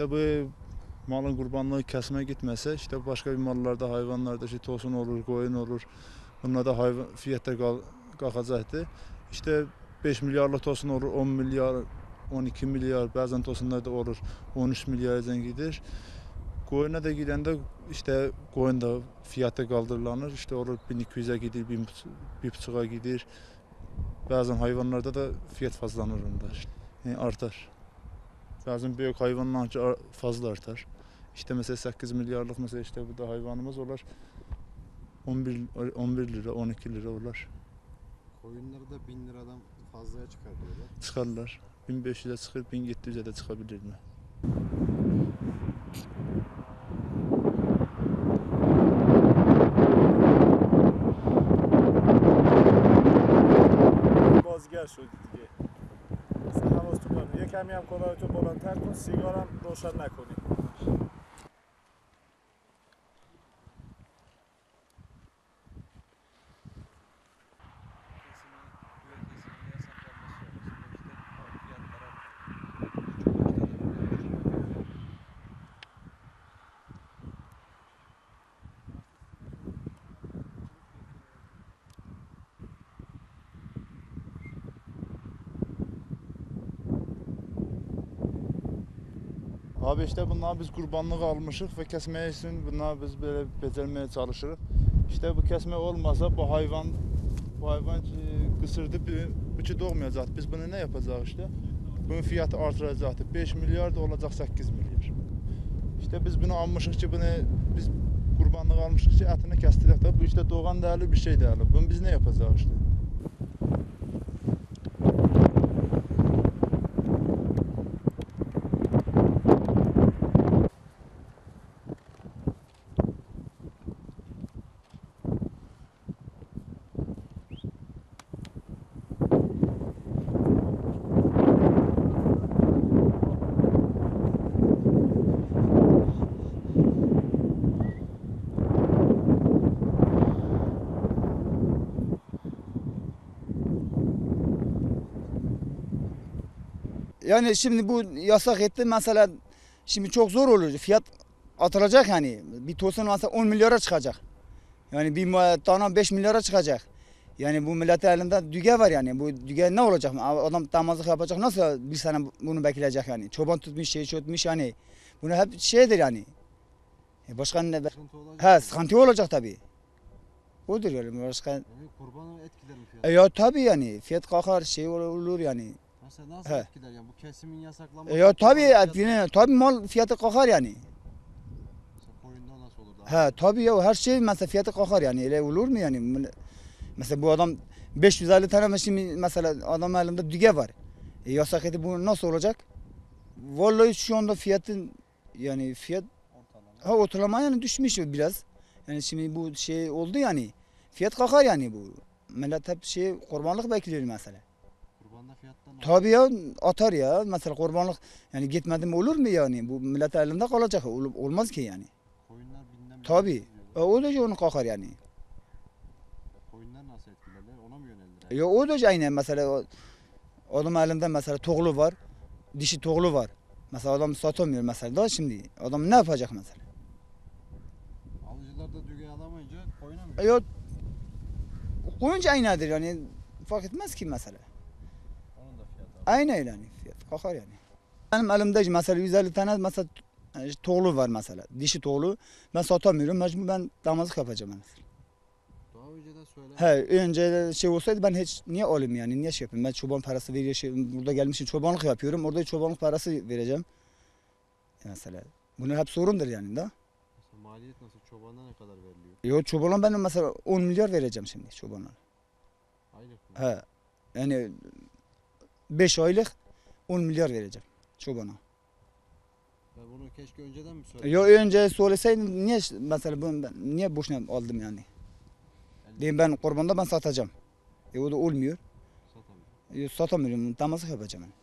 İşte bu malın kurbanlığı kesme gitmese işte başka bir mallarda hayvanlarda işte tosun olur, koyun olur. Bunlarda hayvan fiyatlar kal- kalkacaktı. İşte 5 milyarlık tosun olur, 10 milyar, 12 milyar, bazen tosunlar da olur 13 milyardan gider. Koyuna da gidende işte koyun da fiyatı kaldırılanır. İşte olur 1200'e gider, 1.5'a gider. Bazen hayvanlarda da fiyat fazlanır onda. Yani artar. Bizim büyük hayvanın ancak fazla artar. İşte mesela 8 milyarlık mesela işte bu da hayvanımız olar. 11, 11 lira, 12 lira olar. Koyunları da 1000 liradan fazlaya çıkarıyorlar. Çıkarlar. 1500'e çıkır, 1700'e de çıkabilir mi? Vazgeç o حواستون باشه. یه کمی هم کلاهتو بلندتر کن سیگارم روشن نکنی. Abi işte bunlar biz kurbanlık almışık ve kesmeye için bunlar biz böyle becermeye çalışırız. İşte bu kesme olmasa bu hayvan bu hayvan e, kısırdı üçü doğmayacak. Biz bunu ne yapacağız işte? Bunun fiyatı artıracaktı. 5 milyar da olacak 8 milyar. İşte biz bunu almışık ki bunu biz kurbanlık almışık ki etini kestirdik bu işte doğan değerli bir şey değerli. Bunu biz ne yapacağız işte? Yani şimdi bu yasak etti mesela şimdi çok zor olur. Fiyat atılacak yani. Bir tosun mesela 10 milyara çıkacak. Yani bir tane 5 milyara çıkacak. Yani bu milletin elinde düge var yani. Bu düge ne olacak? Adam damazlık yapacak. Nasıl bir sene bunu bekleyecek yani? Çoban tutmuş, şey tutmuş yani. Bunu hep şeydir yani. E başka ne? Sıkıntı olacak. He sıkıntı olacak tabii. Odur yani başka. Yani kurbanı etkiler mi fiyat? E ya tabii yani fiyat kalkar şey olur yani. Mesela nasıl He. etkiler yani bu kesimin yasaklanması? E ya tabii kurbanın et, fiyatı- yine, tabii mal fiyatı kalkar yani. Mesela koyunda nasıl olur? daha? He tabii ya her şey mesela fiyatı kalkar yani öyle olur mu yani? Mesela bu adam 550 tane şimdi mesela adam elinde düge var. E yasak eti bu nasıl olacak? Vallahi şu anda fiyatın yani fiyat Ortalama. ha ortalama yani düşmüş biraz. Yani şimdi bu şey oldu yani. Fiyat kalkar yani bu. Millet hep şey kurbanlık bekliyor mesela. Fiyattan Tabii ya atar ya. Mesela kurbanlık yani gitmedim olur mu yani? Bu millet elinde kalacak. Ol- Olmaz ki yani. Koyunlar binden mi? Tabii. E, o da onu kalkar yani. Koyunlar nasıl etkilerler? Ona mı yöneldiler? Ya o da aynı mesela adam elinde mesela toğlu var. Dişi toğlu var. Mesela adam satamıyor mesela da şimdi. Adam ne yapacak mesela? Alıcılar da düğü alamayınca koyuna mı? Ya koyunca aynıdır yani. Fark etmez ki mesela. Aynı öyle yani fiyat kalkar yani. Benim elimde mesela 150 tane mesela e, toğlu var mesela. Dişi toğlu. Ben satamıyorum. Mecbur ben damızlık yapacağım mesela. Daha önce de söyle. He önce şey olsaydı ben hiç niye alayım yani niye şey yapayım ben çoban parası veriyor şey, burada gelmişim çobanlık yapıyorum orada çobanlık parası vereceğim. Mesela bunu hep sorundur yani da. Mesela maliyet nasıl? Çobana ne kadar veriliyor? Yo çobanla ben mesela 10 milyar vereceğim şimdi çobanla. Aylık mı? He yani 5 aylık 10 milyar vereceğim çobana. Ben bunu keşke önceden mi söyledim? Yo önce söyleseydin niye mesela bunu ben niye boşuna aldım yani? Diyeyim ben kurbanda ben satacağım. E o da olmuyor. Satamıyorum. E, satamıyorum damızlık yapacağım yani.